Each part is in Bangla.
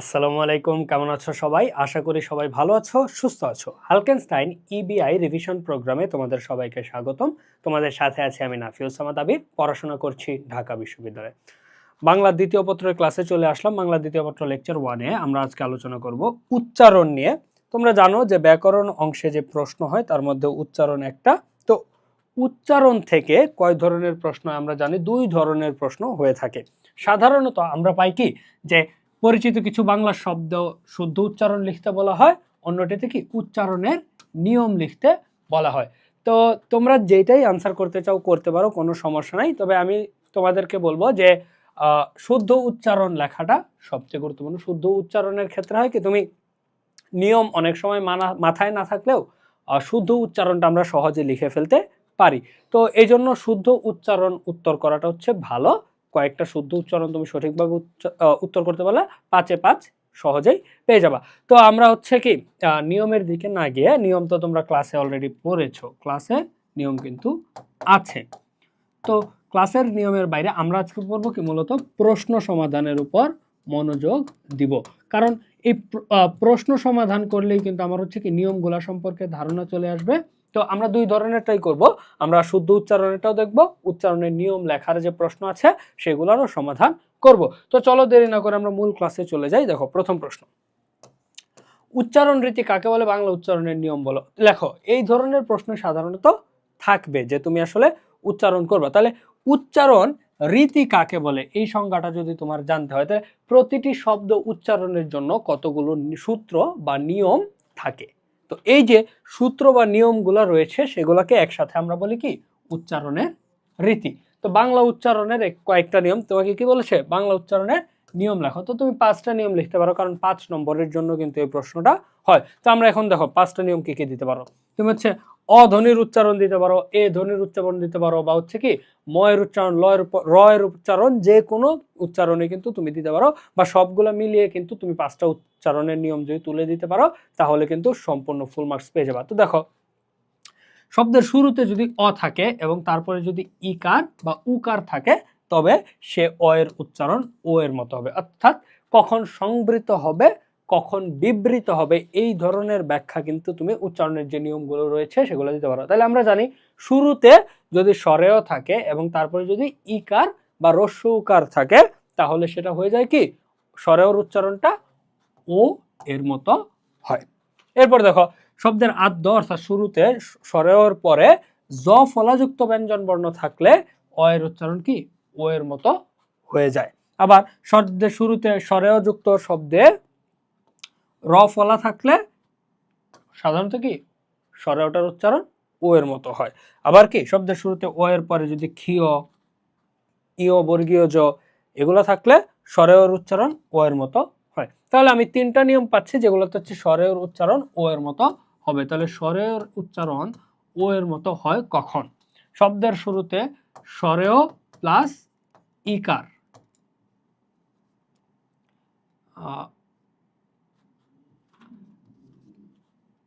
আসসালামু আলাইকুম, কেমন আছো সবাই? আশা করি সবাই ভালো আছো, সুস্থ আছো। হালকেনস্টাইন ইবিআই রিভিশন প্রোগ্রামে তোমাদের সবাইকে স্বাগতম। তোমাদের সাথে আছি আমি নাফিউস সামাদ পড়াশোনা করছি ঢাকা বিশ্ববিদ্যালয়ে। বাংলা দ্বিতীয় পত্রের ক্লাসে চলে আসলাম। বাংলা দ্বিতীয় পত্র লেকচার ওয়ানে আমরা আজকে আলোচনা করব উচ্চারণ নিয়ে। তোমরা জানো যে ব্যাকরণ অংশে যে প্রশ্ন হয়, তার মধ্যে উচ্চারণ একটা। তো উচ্চারণ থেকে কয় ধরনের প্রশ্ন আমরা জানি? দুই ধরনের প্রশ্ন হয়ে থাকে। সাধারণত আমরা পাই কি? যে পরিচিত কিছু বাংলা শব্দ শুদ্ধ উচ্চারণ লিখতে বলা হয়, অন্যটিতে কি উচ্চারণের নিয়ম লিখতে বলা হয়। তো তোমরা যেটাই আনসার করতে চাও করতে পারো, কোনো সমস্যা নাই। তবে আমি তোমাদেরকে বলব যে শুদ্ধ উচ্চারণ লেখাটা সবচেয়ে গুরুত্বপূর্ণ। শুদ্ধ উচ্চারণের ক্ষেত্রে হয় কি, তুমি নিয়ম অনেক সময় মানা, মাথায় না থাকলেও শুদ্ধ উচ্চারণটা আমরা সহজে লিখে ফেলতে পারি। তো এই জন্য শুদ্ধ উচ্চারণ উত্তর করাটা হচ্ছে ভালো। কয়েকটা শুদ্ধ উচ্চারণ তুমি সঠিকভাবে উত্তর করতে পারলে পাঁচে পাঁচ সহজেই পেয়ে যাবা। তো আমরা হচ্ছে কি নিয়মের দিকে না গিয়ে, নিয়ম তো তোমরা ক্লাসে অলরেডি পড়েছো ক্লাসে নিয়ম কিন্তু আছে। তো ক্লাসের নিয়মের বাইরে আমরা আজকে পড়ব কি মূলত প্রশ্ন সমাধানের উপর মনোযোগ দিব। কারণ এই প্রশ্ন সমাধান করলেই কিন্তু আমার হচ্ছে কি নিয়মগুলা সম্পর্কে ধারণা চলে আসবে। তো আমরা দুই ধরনেরটাই করব। আমরা শুদ্ধ উচ্চারণেরটাও দেখব, উচ্চারণের নিয়ম লেখার যে প্রশ্ন আছে সেগুলোরও সমাধান করব। তো চলো দেরি না করে আমরা মূল ক্লাসে চলে যাই। দেখো, প্রথম প্রশ্ন। উচ্চারণ রীতি কাকে বলে? বাংলা উচ্চারণের নিয়ম বলো। লেখো, এই ধরনের প্রশ্ন সাধারণত থাকবে যে তুমি আসলে উচ্চারণ করবে। তাহলে উচ্চারণ রীতি কাকে বলে? এই সংজ্ঞাটা যদি তোমার জানতে হয়, তাহলে প্রতিটি শব্দ উচ্চারণের জন্য কতগুলো সূত্র বা নিয়ম থাকে? তো এই যে সূত্র বা নিয়মগুলো রয়েছে, সেগুলোকে একসাথে আমরা বলি কি? উচ্চারণের রীতি। তো বাংলা উচ্চারণের কয়েকটা নিয়ম, তোমাকে কি বলেছে? বাংলা উচ্চারণের নিয়ম লেখো। তো তুমি পাঁচটা নিয়ম লিখতে পারো, কারণ পাঁচ নম্বরের জন্য কিন্তু এই প্রশ্নটা হয়। তো আমরা এখন দেখো, পাঁচটা নিয়ম কি কি দিতে পারো? তুমি হচ্ছে অধ্বনির উচ্চারণ দিতে পারো, এ ধ্বনির উচ্চারণ দিতে পারো, বা হচ্ছে কি ময়ের উচ্চারণ, লয়ের রয়ের উচ্চারণ, যে কোনো উচ্চারণে কিন্তু তুমি দিতে পারো, বা সবগুলো মিলিয়ে কিন্তু তুমি পাঁচটা উচ্চারণের নিয়ম যদি তুলে দিতে পারো, তাহলে কিন্তু সম্পূর্ণ ফুল মার্কস পেয়ে যাবা। তো দেখো, শব্দের শুরুতে যদি অ থাকে এবং তারপরে যদি ইকার বা উকার থাকে তবে সে অ এর উচ্চারণ ও এর মতো হবে। অর্থাৎ কখন সংবৃত হবে, কখন বিবৃত হবে, এই ধরনের ব্যাখ্যা কিন্তু তুমি উচ্চারণের যে নিয়মগুলো রয়েছে সেগুলো দিতে পারো। তাহলে আমরা জানি শুরুতে যদি স্বরেও থাকে এবং তারপরে যদি ইকার বা রস্য উকার থাকে, তাহলে সেটা হয়ে যায় কি? স্বরেওর উচ্চারণটা ও এর মতো হয়। এরপর দেখো, শব্দের আদ্য অর্থাৎ শুরুতে স্বরেওর পরে জ ফলাযুক্ত ব্যঞ্জন বর্ণ থাকলে অ এর উচ্চারণ কি? ও এর মতো হয়ে যায়। আবার শব্দের শুরুতে স্বরেও যুক্ত শব্দে র ফলা থাকলে সাধারণত কি? স্বরেওটার উচ্চারণ ও এর মতো হয়। আবার কি? শব্দের শুরুতে ও এর পরে যদি ক্ষীয়, ইয়, বর্গীয়, জ এগুলো থাকলে স্বরেওর উচ্চারণ ও এর মতো হয়। তাহলে আমি তিনটা নিয়ম পাচ্ছি যেগুলোতে হচ্ছে স্বরেওর উচ্চারণ ও এর মতো হবে। তাহলে স্বরেওর উচ্চারণ ও এর মতো হয় কখন? শব্দের শুরুতে স্বরেও প্লাস ইকার।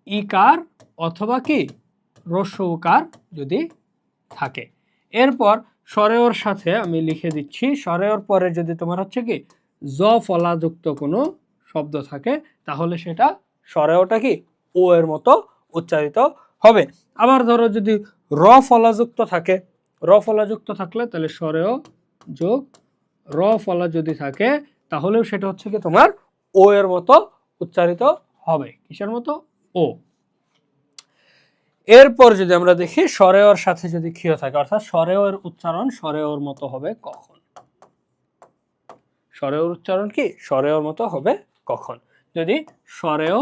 ইকার অথবা কি? রস্য উকার যদি থাকে। এরপর স্বরেওর সাথে আমি লিখে দিচ্ছি স্বরেওর পরে যদি তোমার হচ্ছে কি, জ ফলাযুক্ত কোনো শব্দ থাকে, তাহলে সেটা স্বরেওটা কি? ও এর মতো উচ্চারিত হবে। আবার ধরো যদি র ফলাযুক্ত থাকে র ফলাযুক্ত থাকলে তাহলে স্বরেও যোগ, র ফলা যদি থাকে, তাহলেও সেটা হচ্ছে কি তোমার ও এর মতো উচ্চারিত হবে। কিসের মতো? ও। এরপর যদি আমরা দেখি, স্বরেওর সাথে যদি ক্ষীয় থাকে, অর্থাৎ স্বরেওর উচ্চারণ স্বরেওর মতো হবে কখন? স্বরেওর উচ্চারণ কি? স্বরেওর মতো হবে কখন? যদি স্বরেও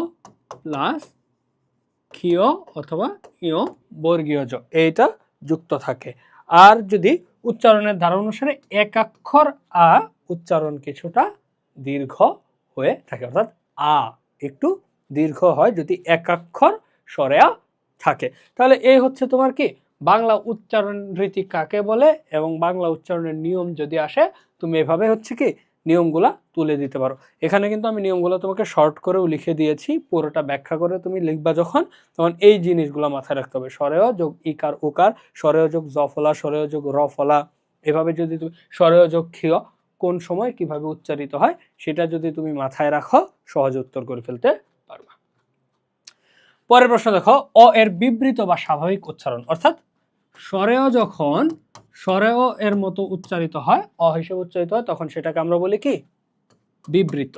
প্লাস ক্ষীয় অথবা ইয় বর্গীয় জ এইটা যুক্ত থাকে। আর যদি উচ্চারণের ধারা অনুসারে একাক্ষর আ উচ্চারণ কিছুটা দীর্ঘ হয়ে থাকে, অর্থাৎ আ একটু দীর্ঘ হয় যদি একাক্ষর সরেয়া থাকে। তাহলে এই হচ্ছে তোমার কি? বাংলা উচ্চারণ রীতি কাকে বলে? এবং বাংলা উচ্চারণের নিয়ম যদি আসে, তুমি এভাবে হচ্ছে কি? নিয়মগুলা তুলে দিতে পারো। এখানে কিন্তু আমি নিয়মগুলো তোমাকে শর্ট করেও লিখে দিয়েছি, পুরোটা ব্যাখ্যা করে তুমি লিখবা যখন, তখন এই জিনিসগুলো মাথায় রাখতে হবে। স্বরেয় যোগ ইকার, উকার স্বরেয় যোগ জফলা স্বরেয় যোগ রফলা, এভাবে যদি তুমি স্বরেয় যোগ ক্ষীয়, কোন সময় কীভাবে উচ্চারিত হয়, সেটা যদি তুমি মাথায় রাখো, সহজ উত্তর করে ফেলতে পারবা। পরের প্রশ্ন দেখো, অ এর বিবৃত বা স্বাভাবিক উচ্চারণ, অর্থাৎ স্বরেও যখন স্বরেও এর মতো উচ্চারিত হয় অ হিসেবে উচ্চারিত হয়, তখন সেটাকে আমরা বলি কি? বিবৃত।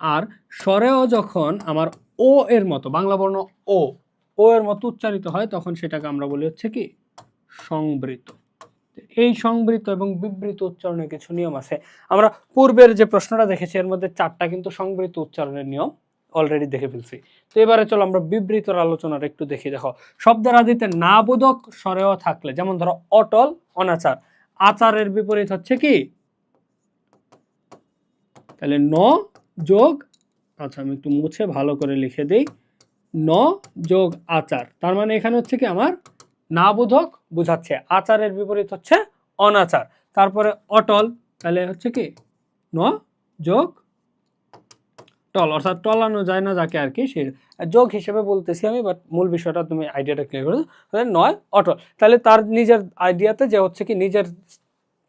আর স্বরেও যখন আমার ও এর মতো, বাংলা বর্ণ ও ও এর মতো উচ্চারিত হয়, তখন সেটাকে আমরা বলি হচ্ছে কি? সংবৃত। এই সংবৃত এবং বিবৃত উচ্চারণের কিছু নিয়ম আছে। আমরা পূর্বের যে প্রশ্নটা দেখেছি, এর মধ্যে চারটা কিন্তু সংবৃত উচ্চারণের নিয়ম। অলরেডি দেখে ফেলছি। তো এবারে চলো আমরা বিবৃতর আলোচনার একটু দেখি, দেখো। শব্দের আদিতে না বোধক স্বরেও থাকলে, যেমন ধরো অটল, অনাচার। আচারের বিপরীত হচ্ছে কি? তাহলে ন যোগ আচ্ছা আমি একটু মুছে ভালো করে লিখে দিই। ন যোগ আচার, তার মানে এখানে হচ্ছে কি আমার? না বোধক বোঝাচ্ছে। আচারের বিপরীত হচ্ছে অনাচার। তারপরে অটল, তাহলে হচ্ছে কি? ন যোগ টল, অর্থাৎ টলানো যায় না যাকে আর কি, সে যোগ হিসেবে বলতেছি আমি বাট মূল বিষয়টা তুমি আইডিয়াটা ক্লিয়ার করে তাহলে নয়, অটল। তাহলে তার নিজের আইডিয়াতে যে হচ্ছে কি, নিজের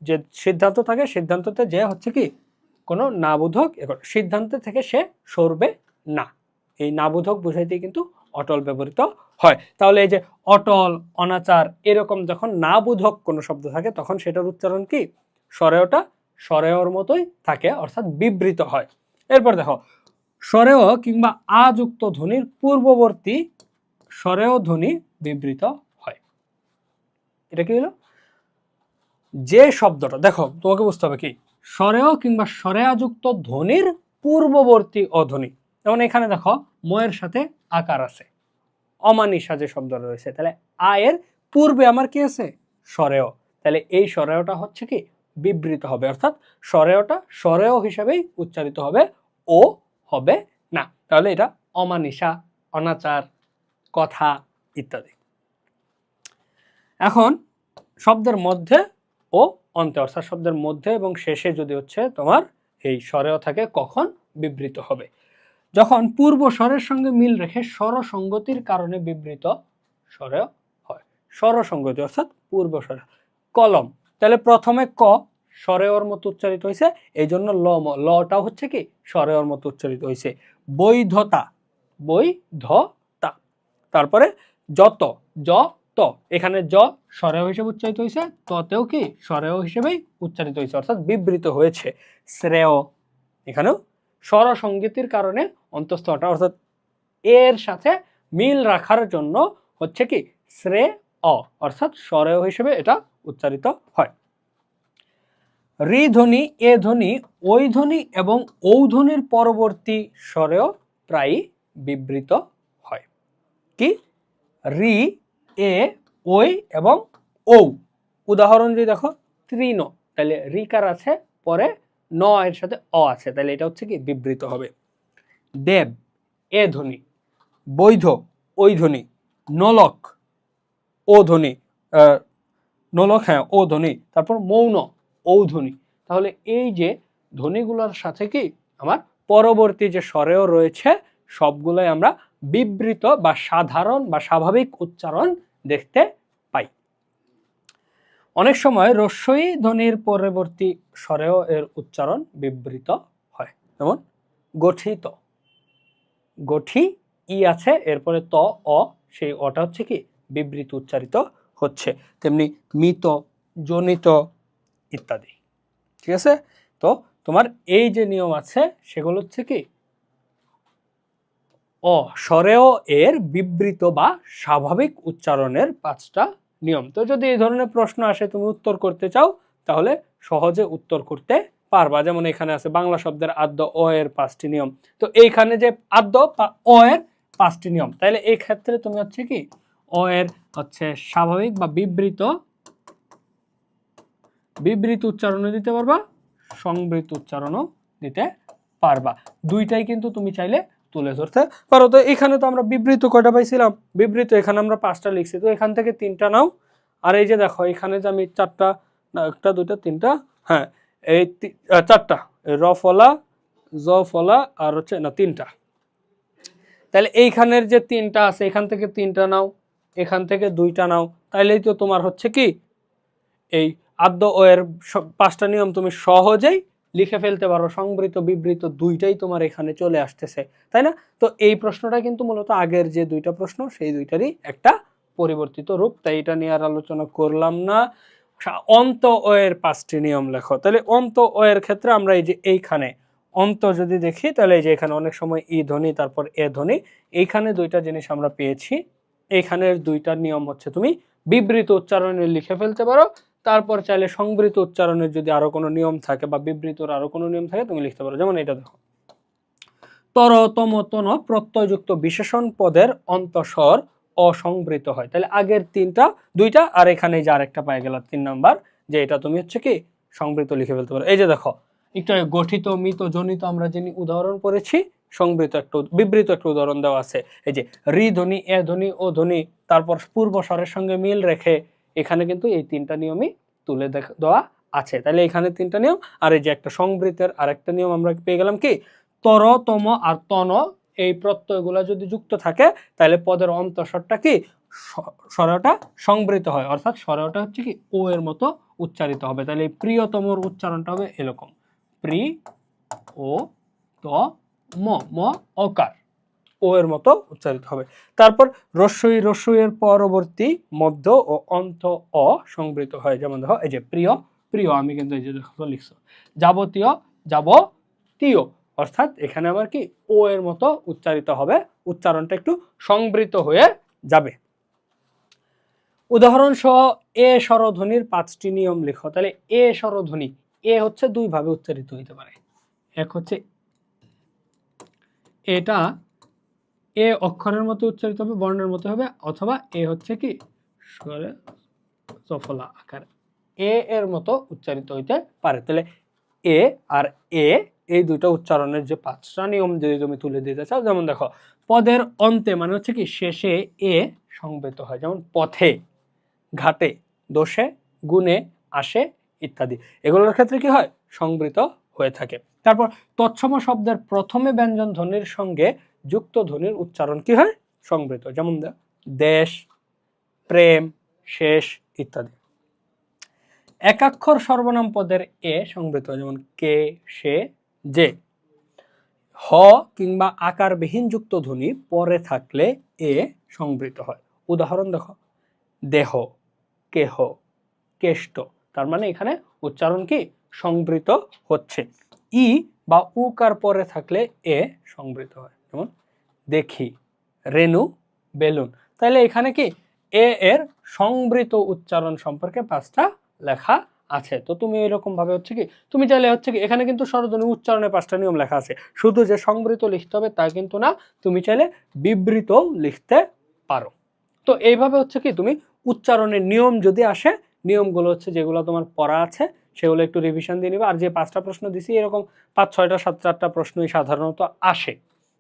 যে সিদ্ধান্ত থাকে, সিদ্ধান্ততে যে হচ্ছে কি, কোনো নাবোধক সিদ্ধান্ত থেকে সে সরবে না। এই নাবোধক বুঝাইতে কিন্তু অটল ব্যবহৃত হয়। তাহলে এই যে অটল, অনাচার, এরকম যখন নাবোধক কোনো শব্দ থাকে, তখন সেটার উচ্চারণ কি? স্বরেওটা স্বরেওর মতোই থাকে, অর্থাৎ বিবৃত হয়। এরপর দেখো স্বরেও কিংবা আযুক্ত ধ্বনির পূর্ববর্তী স্বরেও ধ্বনি বিবৃত হয়। এটা কি হলো? যে শব্দটা, দেখো, তোমাকে বুঝতে হবে কি? স্বরেও কিংবা স্বরেয়াযুক্ত ধ্বনির পূর্ববর্তী অধ্বনি। যেমন এখানে দেখো, ময়ের সাথে আকার আছে। অমানিসা যে শব্দ রয়েছে, তাহলে আয়ের পূর্বে আমার কি আছে? স্বরেয় তাহলে এই স্বরেয়টা হচ্ছে কি? বিবৃত হবে। অর্থাৎ স্বরেয়টা স্বরেয় হিসাবেই উচ্চারিত হবে ও হবে? না, তাহলে এটা অমানিসা, অনাচার, কথা ইত্যাদি। এখন শব্দের মধ্যে ও অন্তে, অর্থাৎ শব্দের মধ্যে এবং শেষে যদি হচ্ছে তোমার এই স্বরেও থাকে কখন বিবৃত হবে। যখন পূর্ব স্বরের সঙ্গে মিল রেখে স্বরসঙ্গতির কারণে বিবৃত স্বরেও হয়। স্বরসঙ্গতি অর্থাৎ পূর্ব স্বর। কলম, তাহলে প্রথমে ক স্বরেওর মতো উচ্চারিত হয়েছে এই জন্য ল লটাও হচ্ছে কি? স্বরেওর মতো উচ্চারিত হয়েছে বৈধতা বৈধতা। তারপরে যত, য, ত। এখানে জ স্বরেও হিসেবে উচ্চারিত হয়েছে ততেও কি? স্বরেও হিসেবেই উচ্চারিত হয়েছে অর্থাৎ বিবৃত হয়েছে। শ্রেয়, এখানেও স্বর স্বরসঙ্গীতির কারণে অন্তস্থটা অর্থাৎ এর সাথে মিল রাখার জন্য হচ্ছে কি? শ্রে অ অর্থাৎ স্বরেয় হিসেবে এটা উচ্চারিত হয়। রি ধ্বনি, এ ধ্বনি, ওই ধ্বনি এবং ঔ ধ্বনির পরবর্তী স্বরেও প্রায়ই বিবৃত হয়। কি? রি, এ, ওই এবং ঔ। উদাহরণ যদি দেখো তৃণ তাহলে রিকার আছে, পরে ন এর সাথে অ আছে। তাহলে এটা হচ্ছে কি? বিবৃত হবে। দেব, এ ধ্বনি। বৈধ, ওই ধ্বনি। নলক, ও ধ্বনি। নলক হ্যাঁ ও ধ্বনি। তারপর মৌন ঔ ধ্বনি তাহলে এই যে ধ্বনিগুলোর সাথে কি আমার পরবর্তী যে স্বরেও রয়েছে, সবগুলোই আমরা বিবৃত বা সাধারণ বা স্বাভাবিক উচ্চারণ দেখতে পাই। অনেক সময় রস্যই ধ্বনির পরবর্তী স্বরেও এর উচ্চারণ বিবৃত হয়। যেমন, গঠিত। গঠি, ই আছে, এরপরে ত, অ, সেই অটা হচ্ছে কি বিবৃত, উচ্চারিত হচ্ছে। তেমনি মিত, জনিত ইত্যাদি। ঠিক আছে? তো তোমার এই যে নিয়ম আছে, সেগুলো হচ্ছে কি? অ, স্বরেও এর বিবৃত বা স্বাভাবিক উচ্চারণের পাঁচটা নিয়ম। তো যদি এই ধরনের প্রশ্ন আসে, তুমি উত্তর করতে চাও, তাহলে সহজে উত্তর করতে পারবা। যেমন এখানে আছে বাংলা শব্দের আদ্য, অ এর পাঁচটি নিয়ম। তো এইখানে যে আদ্য অ এর পাঁচটি নিয়ম তাহলে এই ক্ষেত্রে তুমি হচ্ছে কি? অ এর হচ্ছে স্বাভাবিক বা বিবৃত বিবৃত উচ্চারণও দিতে পারবা সংবৃত উচ্চারণও দিতে পারবা। দুইটাই কিন্তু তুমি চাইলে তুলে ধরতে পারো। তো এখানে তো আমরা বিবৃত কয়টা পাইছিলাম? বিবৃত, এখানে আমরা পাঁচটা লিখছি। তো এখান থেকে তিনটা নাও। আর এই যে দেখো, এখানে যে আমি চারটা একটা, দুইটা, তিনটা হ্যাঁ এই চারটা, র ফলা জ ফলা আর হচ্ছে, না, তিনটা। তাহলে এইখানের যে তিনটা আছে, এখান থেকে তিনটা নাও, এখান থেকে দুইটা নাও। তাইলেই তো তোমার হচ্ছে কি? এই আদ্য ও এর পাঁচটা নিয়ম তুমি সহজেই লিখে ফেলতে পারো। সংবৃত, বিবৃত দুইটাই তোমার এখানে চলে আসতেছে, তাই না? তো এই প্রশ্নটা কিন্তু মূলত আগের যে দুইটা প্রশ্ন, সেই দুইটারই একটা পরিবর্তিত রূপ। তাই এটা নিয়ে আর আলোচনা করলাম না। অন্ত ও এর পাঁচটি নিয়ম লেখো। তাহলে অন্ত ও এর ক্ষেত্রে আমরা এই যে এইখানে, অন্ত যদি দেখি, তাহলে এই যে এখানে অনেক সময় ই ধ্বনি, তারপর এ ধ্বনি, এইখানে দুইটা জিনিস আমরা পেয়েছি। এইখানের দুইটা নিয়ম হচ্ছে তুমি বিবৃত উচ্চারণে লিখে ফেলতে পারো। তারপর চাইলে সংবৃত উচ্চারণের যদি আরও কোনো নিয়ম থাকে বা বিবৃতর আরও কোনো নিয়ম থাকে, তুমি লিখতে পারো। যেমন এটা দেখো। তর তম তন প্রত্যয়যুক্ত বিশেষণ পদের অন্তঃস্বর অসংবৃত হয়। তাহলে আগের তিনটা, দুইটা, আর এখানে যে আরেকটা পাই গেল তিন নাম্বার, যে এটা তুমি হচ্ছে কি, সংবৃত লিখে ফেলতে পারো। এই যে দেখো, একটু গঠিত, মিত, জনিত আমরা যিনি উদাহরণ পড়েছি, সংবৃত একটা বিবৃত একটা উদাহরণ দেওয়া আছে। এই যে রি ধ্বনি এ ধ্বনি ও ধ্বনি তারপর পূর্ব স্বরের সঙ্গে মিল রেখে এখানে কিন্তু এই তিনটা নিয়মই তুলে দেওয়া আছে। তাহলে এখানে তিনটা নিয়ম, আর এই যে একটা সংবৃতের আরেকটা নিয়ম আমরা পেয়ে গেলাম কি? তর, তম আর তন, এই প্রত্যয়গুলো যদি যুক্ত থাকে তাহলে পদের অন্তঃস্বরটা কি? স্বরটা সংবৃত হয়। অর্থাৎ স্বরটা হচ্ছে কি? ও এর মতো উচ্চারিত হবে। তাহলে এই প্রিয়তমর উচ্চারণটা হবে এরকম। প্রি, ও, ত, ম ম, অকার। ও এর মতো উচ্চারিত হবে। তারপর রস্যই রস্যইয়ের পরবর্তী মধ্য ও অন্ত অ সংবৃত হয়। যেমন দেখো, এই যে প্রিয় প্রিয়, আমি কিন্তু এই যে লিখছো। যাবতীয় যাবতীয়। অর্থাৎ এখানে আমার কি ও এর মতো উচ্চারিত হবে, উচ্চারণটা একটু সংবৃত হয়ে যাবে। উদাহরণ সহ এ স্বরধ্বনির পাঁচটি নিয়ম লেখো। তাহলে এ স্বরধ্বনি, এ হচ্ছে দুই ভাবে উচ্চারিত হইতে পারে। এক হচ্ছে এটা এ অক্ষরের মতো উচ্চারিত হবে, বর্ণের মতো হবে, অথবা এ হচ্ছে কি? সফলা আকার। এ এর মতো উচ্চারিত হইতে পারে। তাহলে এ আর এ, এই দুটো উচ্চারণের যে পাঁচটা নিয়ম যদি তুমি তুলে দিতে চাও, যেমন দেখো, পদের অন্তে মানে হচ্ছে কি, শেষে এ সংবেত হয়। যেমন পথে, ঘাটে, দোষে, গুণে, আসে ইত্যাদি। এগুলোর ক্ষেত্রে কি হয়? সংবৃত হয়ে থাকে। তারপর তৎসম শব্দের প্রথমে ব্যঞ্জন ধ্বনির সঙ্গে যুক্ত ধ্বনির উচ্চারণ কি হয়? সংবৃত। যেমন দেশ, প্রেম, শেষ ইত্যাদি। একাক্ষর সর্বনাম পদের এ সংবৃত, যেমন কে, সে, যে। হ কিংবা আকারবিহীন যুক্ত ধ্বনি পরে থাকলে এ সংবৃত হয়। উদাহরণ দেখো। দেহ, কেহ, কেষ্ট। তার মানে এখানে উচ্চারণ কি? সংবৃত হচ্ছে। ই বা উকার পরে থাকলে এ সংবৃত হয়। যেমন দেখি রেনু বেলুন। তাহলে এখানে কি এ এর সংবৃত উচ্চারণ সম্পর্কে পাঁচটা লেখা আছে। তো তুমি এরকম ভাবে হচ্ছে কি, তুমি চাইলে হচ্ছে কি, এখানে কিন্তু স্বরধ্বনি উচ্চারণে পাঁচটা নিয়ম লেখা আছে। শুধু যে সংবৃত লিখতে হবে তা কিন্তু না, তুমি চাইলে বিবৃত লিখতে পারো। তো এইভাবে হচ্ছে কি, তুমি উচ্চারণের নিয়ম যদি আসে, নিয়মগুলো হচ্ছে যেগুলো তোমার পড়া আছে, সেগুলো একটু রিভিশন দিয়ে নিবে। আর যে পাঁচটা প্রশ্ন দিছি, এরকম পাঁচ, ছয়টা সাত চারটা প্রশ্নই সাধারণত আসে।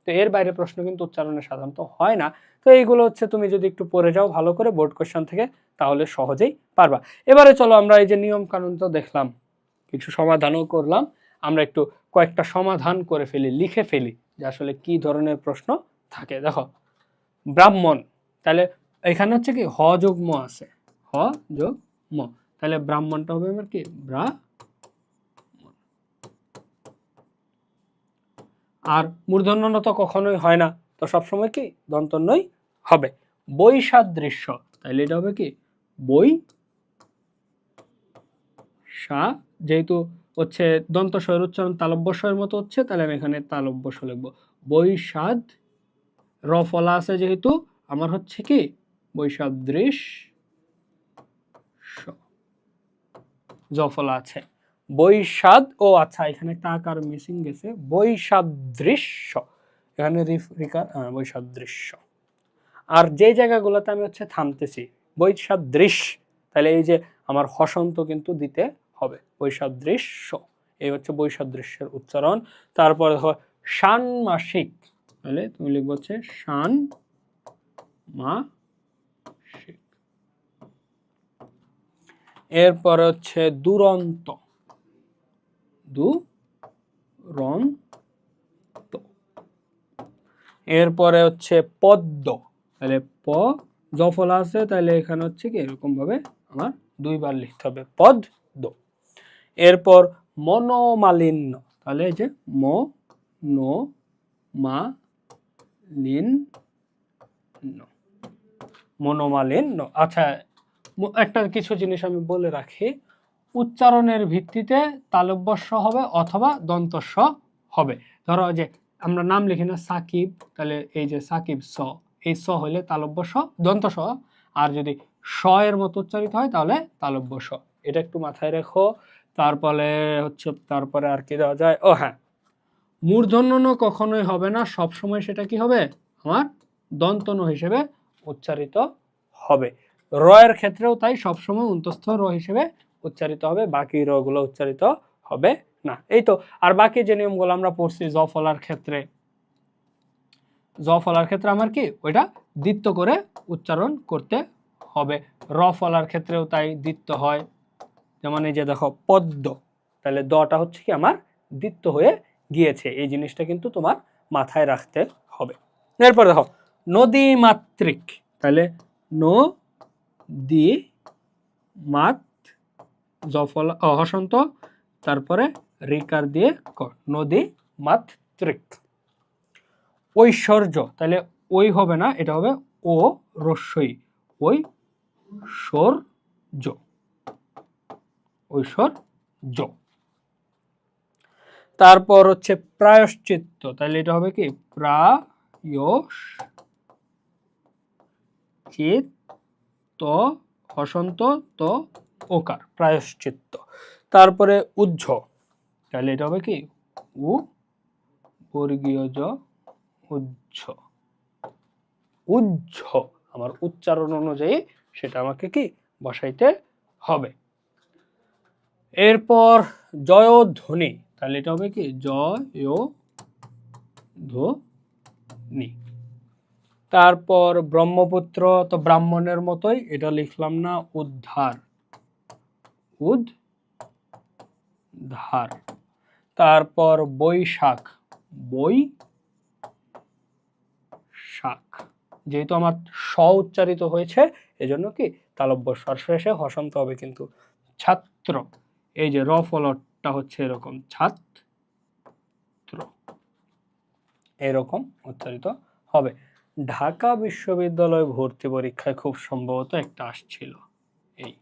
তো এর বাইরে প্রশ্ন কিন্তু উচ্চারণে সাধারণত হয় না। তো এইগুলো হচ্ছে তুমি যদি একটু পড়ে যাও ভালো করে বোর্ড কোশ্চেন থেকে, তাহলে সহজেই পারবা। এবারে চলো আমরা এই যে নিয়ম কানুন তো দেখলাম, কিছু সমাধানও করলাম। আমরা একটু কয়েকটা সমাধান করে ফেলি, লিখে ফেলি যে আসলে কি ধরনের প্রশ্ন থাকে। দেখো, ব্রাহ্মণ, তাহলে এখানে হচ্ছে কি হ যোগ ম আছে। হ যোগ ম। তাহলে ব্রাহ্মণটা হবে আমার কি? ব্রা আর মূর্ধন্য তো কখনোই হয় না। তো সবসময় কি দন্তন্যই হবে? বৈসাদৃশ্য। তাহলে এটা হবে কি? বই সা। যেহেতু হচ্ছে দন্ত স্বয়ের উচ্চারণ তালব্য স্বয়ের মতো হচ্ছে তাহলে আমি এখানে তালব্য স্ব লিখব। বৈষাদ র ফলা আছে যেহেতু, আমার হচ্ছে কি? বৈসাদৃশ জফলা আছে। বৈষাদ ও আচ্ছা এখানে একটা মিসিং গেছে। বৈসাদৃশ্য এখানে বৈসাদৃশ্য আর যে জায়গাগুলোতে আমি হচ্ছে থামতেছি বৈসাদৃশ তাহলে এই যে আমার হসন্ত কিন্তু দিতে হবে। বৈসাদৃশ্য এই হচ্ছে বৈসাদৃশ্যের উচ্চারণ। তারপর ষান্মাসিক, তাহলে তুমি লিখব হচ্ছে শান মাসিক এরপরে হচ্ছে দুরন্ত। দুরন্ত এরপরে হচ্ছে পদ্ম। তাহলে প জফলা আছে, তাহলে এখানে হচ্ছে কি এরকম ভাবে আমার দুইবার লিখতে হবে পদ পদ্ম। এরপর মনোমালিন্য, তাহলে এই যে ম নো মা লিন মনোমালিন্য আচ্ছা একটা কিছু জিনিস আমি বলে রাখি উচ্চারণের ভিত্তিতে তালব্যস্য হবে অথবা দন্তস্ব হবে। ধরো যে আমরা নাম লিখি না সাকিব, তাহলে এই যে সাকিব স, এই স হলে তালব্য স দন্ত আর যদি স এর মতো উচ্চারিত হয়, তাহলে তালব্য স এটা একটু মাথায় রেখো। তারপরে হচ্ছে, তারপরে আর কি দেওয়া যায়? ও হ্যাঁ। মূর্ধন্য কখনোই হবে না সব সময় সেটা কি হবে? আমার দন্তন হিসেবে উচ্চারিত হবে। র এর ক্ষেত্রেও তাই, সবসময় অন্তস্থ র হিসেবে উচ্চারিত হবে, বাকি র গুলো উচ্চারিত হবে না। এই তো, আর বাকি যে নিয়মগুলো আমরা পড়ছি, জ ফলার ক্ষেত্রে, জ ফলার ক্ষেত্রে আমার কি? ওইটা দ্বিত্ব করে উচ্চারণ করতে হবে। র ফলার ক্ষেত্রেও তাই দ্বিত্ব হয়। যেমন এই যে দেখো পদ্ম তাহলে দটা হচ্ছে কি আমার দ্বিত্ব হয়ে গিয়েছে। এই জিনিসটা কিন্তু তোমার মাথায় রাখতে হবে। এরপর দেখো নদী মাতৃক তাহলে নদী মাত জফল হসন্ত, তারপরে রিকার দিয়ে ক, নদী মাতৃক ঐশ্বর্য তাহলে ওই হবে না, এটা হবে ও, রস্যই। ওই সৌর্য। ঐশ্বর্য। তারপর হচ্ছে প্রায়শ্চিত্ত তাহলে এটা হবে কি? প্রায়শ চিত্ত হসন্ত, তো ওকার প্রায়শ্চিত্ত। তারপরে উজ্জ। তাহলে এটা হবে কি? উ বর্গীয় জ উজ্জ। উজ্জ, আমার উচ্চারণ অনুযায়ী সেটা আমাকে কি? বসাইতে হবে। এরপর জয়ধ্বনি, তাহলে এটা হবে কি? জয় ধ্বনি তারপর ব্রহ্মপুত্র তো ব্রাহ্মণের মতোই, এটা লিখলাম না, উদ্ধার। উদ্ধার তারপর বৈশাখ। বই শাক যেহেতু আমার স উচ্চারিত হয়েছে, এজন্য কি? তালব্য স্বর শেষে হসন্ত হবে কিন্তু ছাত্র। এই যে র ফলটা হচ্ছে এরকম, ছাত্র। এরকম উচ্চারিত হবে। ঢাকা বিশ্ববিদ্যালয় ভর্তি পরীক্ষায় খুব সম্ভবত একটা আসছিল। এই।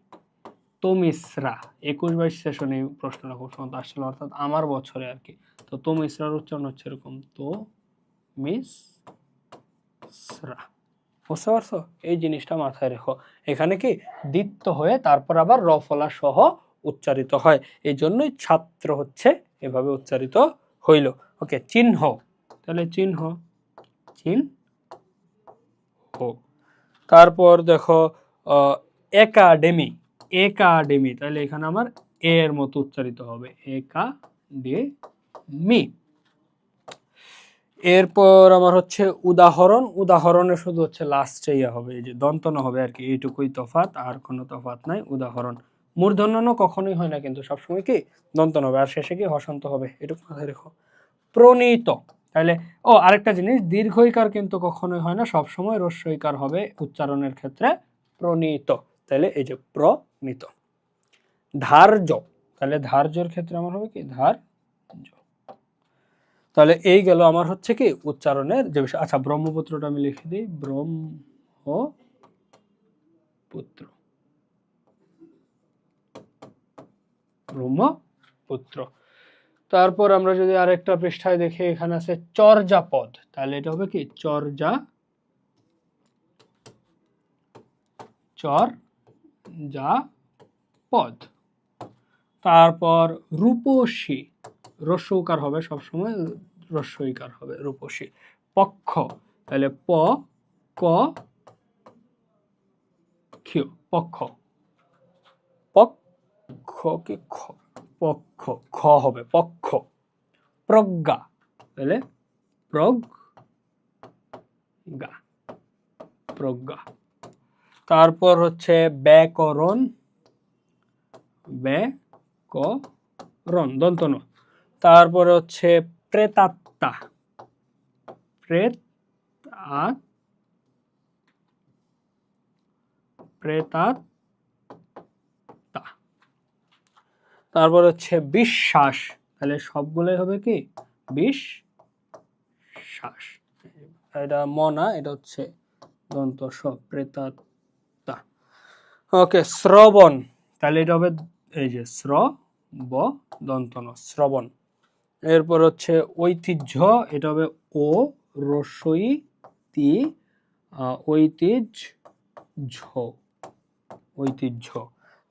তমিশ্রা একুশ বাইশ সেশনে প্রশ্নটা খুব সম্ভবত আসছিল, অর্থাৎ আমার বছরে আর কি। তো তমিশ্রার উচ্চারণ হচ্ছে এরকম, তো মিস স্রা বুঝতে পারছ? এই জিনিসটা মাথায় রেখো। এখানে কি দ্বিত্ব হয়ে তারপর আবার রফলা সহ উচ্চারিত হয়। এই জন্যই ছাত্র হচ্ছে এভাবে উচ্চারিত হইল। ওকে, চিহ্ন। তাহলে চিহ্ন চিহ্ন তারপর দেখো একাডেমি। একাডেমি, তাহলে এখানে আমার এ এর মতো উচ্চারিত হবে, একাডেমি। এরপর আমার হচ্ছে উদাহরণ, উদাহরণে শুধু হচ্ছে লাস্টে ইয়ে হবে, এই যে দন্তন হবে আর কি, এইটুকুই তফাত আর কোনো তফাত নাই, উদাহরণ। মূর্ধন্য কখনোই হয় না কিন্তু সবসময় কি, দন্তন হবে, আর শেষে কি হসন্ত হবে, এটুকু মাথায় রেখো। প্রণীত, তাহলে, ও, আরেকটা জিনিস, দীর্ঘইকার কিন্তু কখনোই হয় না, সবসময় রস্যইকার হবে, উচ্চারণের ক্ষেত্রে প্রণীত। তাহলে এই যে প্রমিত। ধার্য, তাহলে ধার্যর ক্ষেত্রে আমার হবে কি? ধার্য। তাহলে এই গেল আমার হচ্ছে কি? উচ্চারণের যে বিষয়। আচ্ছা ব্রহ্মপুত্রটা আমি লিখে দিই। ব্রহ্মপুত্র। ব্রহ্মপুত্র। তারপর আমরা যদি আরেকটা পৃষ্ঠায় দেখি, এখানে আছে চর্যাপদ। তাহলে এটা হবে কি? চর্যা, চর যা পদ। তারপর রূপসী। রস্যকার হবে সবসময়, রস্যইকার হবে রূপসী। পক্ষ। তাহলে প, ক, খ, পক্ষ। পক্ষ কি খ, পক্ষ, খ হবে পক্ষ। প্রজ্ঞা। তাহলে প্রজ্ঞা। প্রজ্ঞা। তারপর হচ্ছে ব্যাকরণ ব্যাকরণ, দন্তন। তারপরে হচ্ছে প্রেতাত্মা। প্রেত প্রেতাত্মা। তারপর হচ্ছে বিশ্বাস। তাহলে সবগুলোই হবে কি? বিশ্বাস। এটা মনা, এটা হচ্ছে দন্ত স প্রেতাত্মা। ওকে শ্রবণ। তাহলে এটা হবে এই যে শ্র ব দন্ত ন শ্রবণ। এরপর হচ্ছে ঐতিহ্য, এটা হবে ও, রসই, তি ঐতিহ্য ঝ ঐতিহ্য।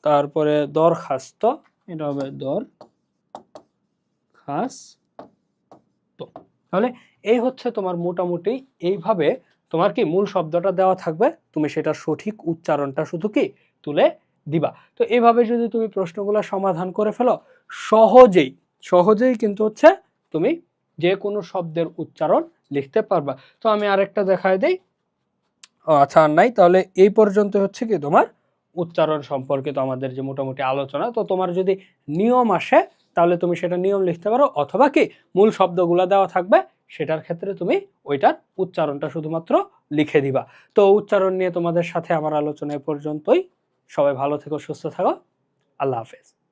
তারপরে দরখাস্ত, এটা হবে দর খাস তো তাহলে এই হচ্ছে তোমার মোটামুটি এইভাবে তোমার কি মূল শব্দটা দেওয়া থাকবে? তুমি সেটা সঠিক উচ্চারণটা শুধু কি তুলে দিবা। তো এইভাবে যদি তুমি প্রশ্নগুলো সমাধান করে ফেলো, সহজেই সহজেই কিন্তু হচ্ছে তুমি যে কোনো শব্দের উচ্চারণ লিখতে পারবা। তো আমি আরেকটা দেখায় দেই। আচ্ছা আর নাই। তাহলে এই পর্যন্ত হচ্ছে কি তোমার উচ্চারণ সম্পর্কিত আমাদের যে মোটামুটি আলোচনা। তো তোমার যদি নিয়ম আসে, তাহলে তুমি সেটা নিয়ম লিখতে পারো। অথবা কি মূল শব্দগুলো দেওয়া থাকবে সেটার ক্ষেত্রে তুমি ওইটার উচ্চারণটা শুধুমাত্র লিখে দিবা। তো উচ্চারণ নিয়ে তোমাদের সাথে আমার আলোচনা পর্যন্তই। সবাই ভালো থেকো, সুস্থ থাকো। আল্লাহ হাফেজ।